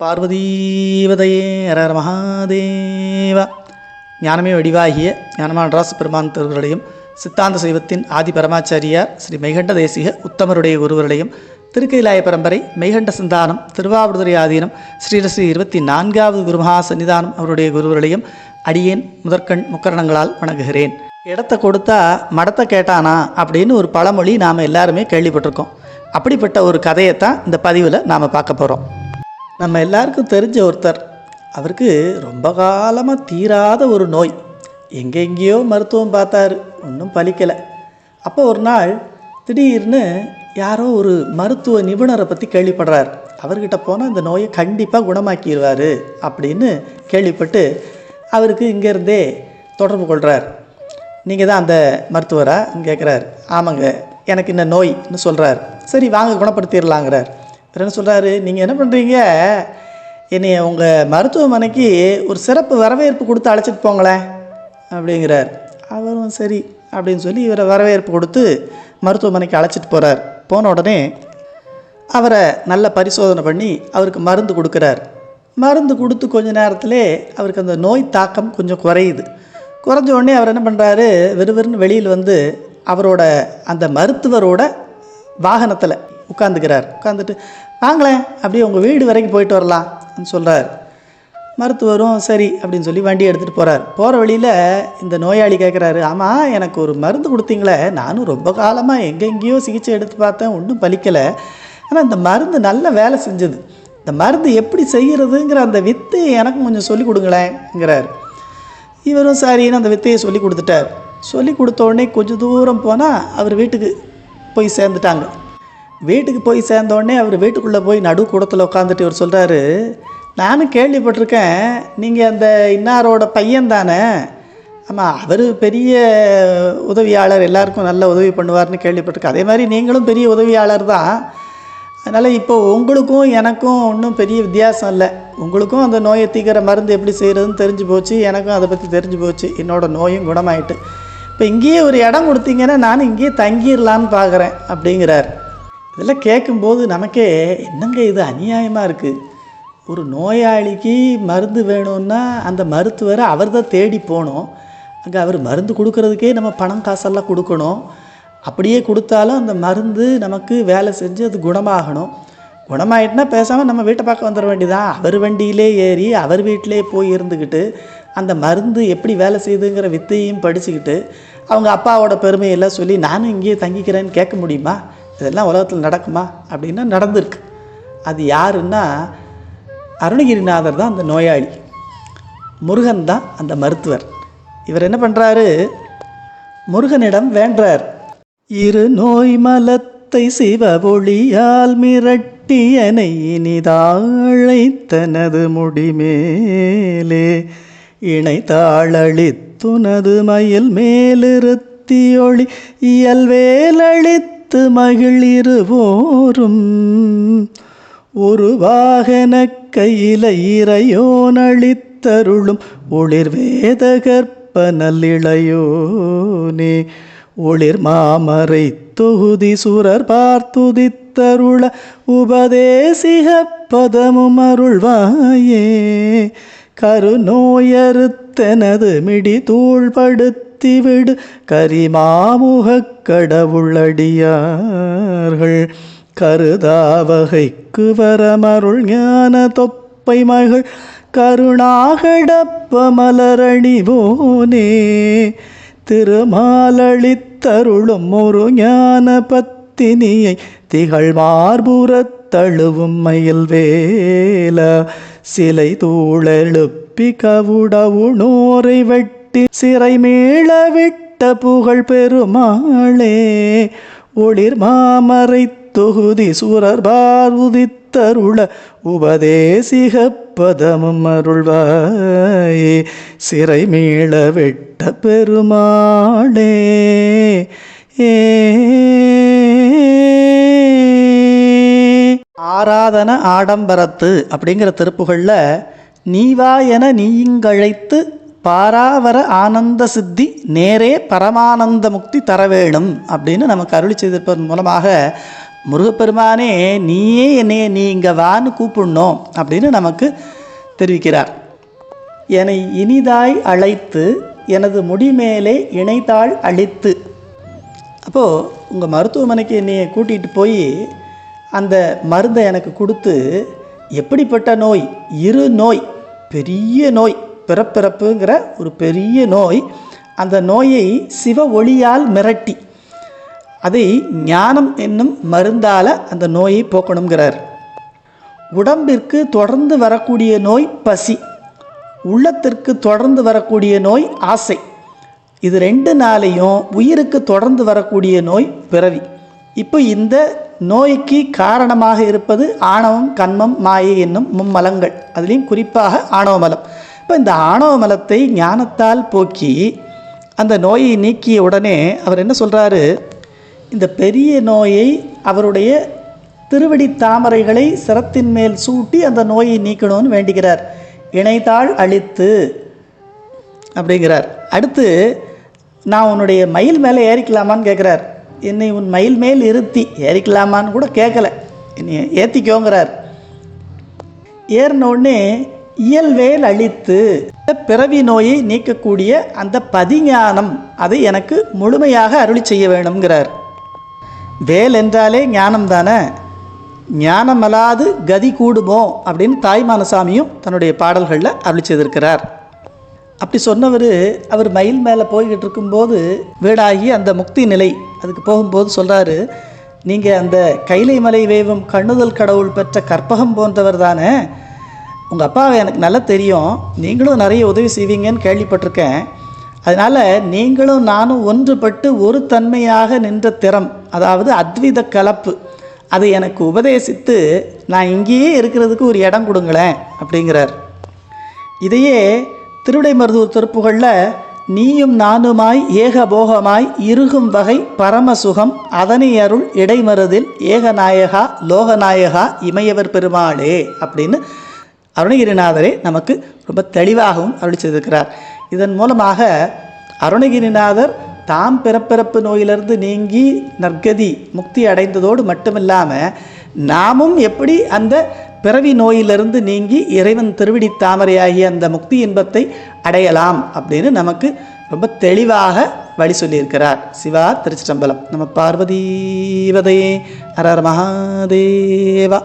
பார்வதீவதையே ஹரஹர மகாதேவா. ஞானமே வடிவாகிய ஞானமான்ராசு பெருமான் திருவருடையும் சித்தாந்த சைவத்தின் ஆதி பரமாச்சாரியார் ஸ்ரீ மெய்கண்ட தேசிக உத்தமருடைய குருவர்களையும் திருக்கைலாய பரம்பரை மெய்கண்ட சிந்தானம் திருவாவூர்துறை ஆதீனம் ஸ்ரீரஸ்ரீ இருபத்தி நான்காவது குருமகா சன்னிதானம் அவருடைய குருவர்களையும் அடியேன் முதற்கண் முக்கரணங்களால் வணங்குகிறேன். இடத்த கொடுத்தா மடத்தை கேட்டானா அப்படின்னு ஒரு பழமொழி நாம் எல்லாருமே கேள்விப்பட்டிருக்கோம். அப்படிப்பட்ட ஒரு கதையைத்தான் இந்த பதிவில் நாம் பார்க்க போகிறோம் நம்ம எல்லாருக்கும் தெரிஞ்ச ஒருத்தர். அவருக்கு ரொம்ப காலமாக தீராத ஒரு நோய். எங்கெங்கேயோ மருத்துவம் பார்த்தாரு. ஒன்றும் பலிக்கலை. அப்போ ஒரு நாள் திடீர்னு யாரோ ஒரு மருத்துவ நிபுணரை பற்றி கேள்விப்படுறார். அவர்கிட்ட போனால் இந்த நோயை கண்டிப்பாக குணமாக்கிடுவார் அப்படின்னு கேள்விப்பட்டு அவருக்கு இங்கேருந்தே தொடர்பு கொள்கிறார் நீங்கள் தான் அந்த மருத்துவரா? கேட்குறாரு ஆமாங்க. எனக்கு இந்த நோய்னு சொல்கிறார் சரி வாங்க குணப்படுத்திடலாங்கிறார் என்ன சொல்கிறாரு நீங்கள் என்ன பண்ணுறீங்க என்னை உங்கள் மருத்துவமனைக்கு ஒரு சிறப்பு வரவேற்பு கொடுத்து அழைச்சிட்டு போங்களேன் அப்படிங்கிறார். அவரும் சரி அப்படின்னு சொல்லி இவரை வரவேற்பு கொடுத்து மருத்துவமனைக்கு அழைச்சிட்டு போகிறார் போன உடனே அவரை நல்ல பரிசோதனை பண்ணி அவருக்கு மருந்து கொடுக்குறார். மருந்து கொடுத்து கொஞ்ச நேரத்திலே அவருக்கு அந்த நோய் தாக்கம் கொஞ்சம் குறையுது. குறைஞ்ச உடனே அவர் என்ன பண்ணுறாரு விறுவிறுன்னு வெளியில் வந்து அவரோட அந்த மருத்துவரோட வாகனத்தில் உட்காந்துக்கிறார் உட்காந்துட்டு வாங்களேன் அப்படியே உங்கள் வீடு வரைக்கும் போயிட்டு வரலாம்னு சொல்கிறார் மருத்துவரும் சரி அப்படின்னு சொல்லி வண்டி எடுத்துகிட்டு போகிறார் போகிற வழியில் இந்த நோயாளி கேட்குறாரு ஆமாம் எனக்கு ஒரு மருந்து கொடுத்தீங்களே நானும் ரொம்ப காலமாக எங்கெங்கேயோ சிகிச்சை எடுத்து பார்த்தேன் ஒன்றும் பலிக்கலை. ஆனால் இந்த மருந்து நல்ல வேலை செஞ்சது. இந்த மருந்து எப்படி செய்கிறதுங்கிற அந்த வித்தையை எனக்கும் கொஞ்சம் சொல்லி கொடுங்களேங்கிறார் இவரும் சரின்னு அந்த வித்தையை சொல்லி கொடுத்துட்டார். சொல்லி கொடுத்த உடனே கொஞ்சம் தூரம் போனால் அவர் வீட்டுக்கு போய் சேர்ந்துட்டாங்க. வீட்டுக்கு போய் சேர்ந்தோடனே அவர் வீட்டுக்குள்ளே போய் நடு கூடத்தில் உட்காந்துட்டு இவர் சொல்கிறாரு நானும் கேள்விப்பட்டிருக்கேன். நீங்கள் அந்த இன்னாரோட பையன் தானே? ஆமாம் அவர் பெரிய உதவியாளர் எல்லாருக்கும் நல்ல உதவி பண்ணுவார்னு கேள்விப்பட்டிருக்கேன். அதே மாதிரி நீங்களும் பெரிய உதவியாளர் தான். அதனால் இப்போ உங்களுக்கும் எனக்கும் ஒன்றும் பெரிய வித்தியாசம் இல்லை. உங்களுக்கும் அந்த நோயை தீக்கிற மருந்து எப்படி செய்கிறதுன்னு தெரிஞ்சு போச்சு எனக்கும் அதை பற்றி தெரிஞ்சு போச்சு. என்னோடய நோயும் குணமாயிட்டு. இப்போ இங்கேயே ஒரு இடம் கொடுத்தீங்கன்னா நானும் இங்கேயே தங்கிடலான்னு பார்க்குறேன் அப்படிங்கிறார். இதெல்லாம் கேட்கும்போது நமக்கே என்னங்க இது அநியாயமாக இருக்குது ஒரு நோயாளிக்கு மருந்து வேணும்னா அந்த மருத்துவரை அவர் தான் தேடி போகணும். அங்கே அவர் மருந்து கொடுக்கறதுக்கே நம்ம பணம் காசெல்லாம் கொடுக்கணும். அப்படியே கொடுத்தாலும் அந்த மருந்து நமக்கு வேலை செஞ்சு அது குணமாகணும். குணமாயிட்டுனா பேசாமல் நம்ம வீட்டை பார்க்க வந்துட வேண்டியதான் அவர் வண்டியிலே ஏறி அவர் வீட்டிலே போய் இருந்துக்கிட்டு அந்த மருந்து எப்படி வேலை செய்யுதுங்கிற வித்தையும் படிச்சுக்கிட்டு அவங்க அப்பாவோட பெருமையெல்லாம் சொல்லி நானும் இங்கேயே தங்கிக்கிறேன்னு கேட்க முடியுமா? இதெல்லாம் உலகத்தில் நடக்குமா? அப்படின்னா நடந்திருக்கு. அது யாருன்னா அருணகிரிநாதர் தான் அந்த நோயாளி. முருகன் தான் அந்த மருத்துவர். இவர் என்ன பண்ணுறாரு முருகனிடம் வேண்டார் இரு நோய் மலத்தை சிவபொழியால் மிரட்டியனை இனிதாழைத்தனது முடிமேலே. இணைத்தாளளித்துனது மயில் மேலிருத்தியொளி இயல்வேலளித்து மகிழிருவோரும். ஒரு வாகன கையில இறையோனளித்தருளும் ஒளிர் வேத கற்ப நல்லிளையோனே ஒளிர் மாமரை தொகுதி சுரர் பார்த்துதித்தருள உபதேசிக பதமும் அருள்வாயே. கருநோயறுத்தனது மிடி தூள்படுத்த செலுத்திவிடு கரிமாமுகக் கடவுளடியார்கள். கருதாவகைக்கு வரமருள் ஞான தொப்பை மகள் கருணாகடப்ப மலரணிவோனே. திருமாலளித்தருளும் ஒரு ஞான பத்தினியை. திகழ் மார்புறத் தழுவும் மயில் வேல சிலை தூளெழுப்பி கவுடவுணோரை வெட்டி சிறை மீள விட்ட புகழ் பெருமாளே ஒளிர் மாமரை தொகுதி சூரர் பார்வுதித்தருள உபதேசிக பதமும் அருள்வாயே. சிறை மீள பெருமாளே ஏ. ஆராதன ஆடம்பரத்து அப்படிங்கிற திருப்புகளில் நீவா என நீயிங்கழைத்து பாராவர ஆனந்த சித்தி நேரே பரமானந்த முக்தி தர வேணும் அப்படின்னு நமக்கு அருளி செய்திருப்பதன் மூலமாக முருகப்பெருமானே நீயே என்னையே நீ இங்கே வான்னு கூப்பிடணும் அப்படின்னு நமக்கு தெரிவிக்கிறார். என்னை இனிதாய் அழைத்து எனது முடிமேலே இணைத்தாள் அழித்து. அப்போது உங்கள் மருத்துவமனைக்கு என்னையை கூட்டிகிட்டு போய் அந்த மருந்தை எனக்கு கொடுத்து எப்படிப்பட்ட நோய்? இரு நோய் பெரிய நோய். பிறப்பிறப்புங்கிற ஒரு பெரிய நோய். அந்த நோயை சிவ ஒளியால் மிரட்டி. அதை ஞானம் என்னும் மருந்தால் அந்த நோயை போக்கணுங்கிறார். உடம்பிற்கு தொடர்ந்து வரக்கூடிய நோய் பசி. உள்ளத்திற்கு தொடர்ந்து வரக்கூடிய நோய் ஆசை. இது ரெண்டு நாளையும் உயிருக்கு தொடர்ந்து வரக்கூடிய நோய் பிறவி. இப்போ இந்த நோய்க்கு காரணமாக இருப்பது ஆணவம் கண்மம் மாயை என்னும் மும்மலங்கள். அதுலேயும் குறிப்பாக ஆணவ மலம். இப்போ இந்த ஆணவ மலத்தை ஞானத்தால் போக்கி அந்த நோயை நீக்கிய உடனே அவர் என்ன சொல்கிறாரு இந்த பெரிய நோயை அவருடைய திருவடி தாமரைகளை சிரத்தின் மேல் சூட்டி அந்த நோயை நீக்கணும்னு வேண்டுகிறார். இணைத்தாள் அழித்து அப்படிங்கிறார். அடுத்து நான் உன்னுடைய மயில் மேலே ஏறிக்கலாமான்னு கேட்குறார். என்னை உன் மயில் மேல் இருத்தி. ஏறிக்கலாமான்னு கூட கேட்கல. என்னை ஏற்றிக்கோங்கிறார் ஏறின உடனே இயல்வேல் அழித்து பிறவி நோயை நீக்கக்கூடிய அந்த பதிஞானம் அதை எனக்கு முழுமையாக அருளி செய்ய வேணுங்கிறார் வேல் என்றாலே ஞானம் தானே ஞானம் அல்லாது கதி கூடுமோ? அப்படின்னு தாய்மானசாமியும் தன்னுடைய பாடல்களில் அருளி செய்திருக்கிறார். அப்படி சொன்னவர் அவர் மயில் மேலே போய்கிட்டு இருக்கும்போது வீடாகி அந்த முக்தி நிலை அதுக்கு போகும்போது சொல்கிறாரு நீங்கள் அந்த கைலை மலை வேவும் கண்ணுதல் கடவுள் பெற்ற கற்பகம் போன்றவர் தானே? உங்கள் அப்பாவை எனக்கு நல்லா தெரியும். நீங்களும் நிறைய உதவி செய்வீங்கன்னு கேள்விப்பட்டிருக்கேன். அதனால் நீங்களும் நானும் ஒன்றுபட்டு ஒரு தன்மையாக நின்ற திறம் அதாவது அத்வித கலப்பு அதை எனக்கு உபதேசித்து நான் இங்கேயே இருக்கிறதுக்கு ஒரு இடம் கொடுங்களேன் அப்படிங்கிறார். இதையே திருவிடைமருதூர் திருப்புகளில் நீயும் நானுமாய் ஏகபோகமாய் இருகும் வகை பரமசுகம் அதனை அருள் இடைமருதில் ஏகநாயகா லோகநாயகா இமையவர் பெருமாளே அப்படின்னு அருணகிரிநாதரே நமக்கு ரொம்ப தெளிவாகவும் அருளி செய்திருக்கிறார். இதன் மூலமாக அருணகிரிநாதர் தாம் பிறப்பிறப்பு நோயிலிருந்து நீங்கி நற்கதி முக்தி அடைந்ததோடு மட்டுமில்லாமல் நாமும் எப்படி அந்த பிறவி நோயிலிருந்து நீங்கி இறைவன் திருவிடி தாமரையாகிய அந்த முக்தி இன்பத்தை அடையலாம் அப்படின்னு நமக்கு ரொம்ப தெளிவாக வழி சொல்லியிருக்கிறார். சிவா திருச்சிற்றம்பலம். நம்ம பார்வதீவதையே ஹரர் மகாதேவா.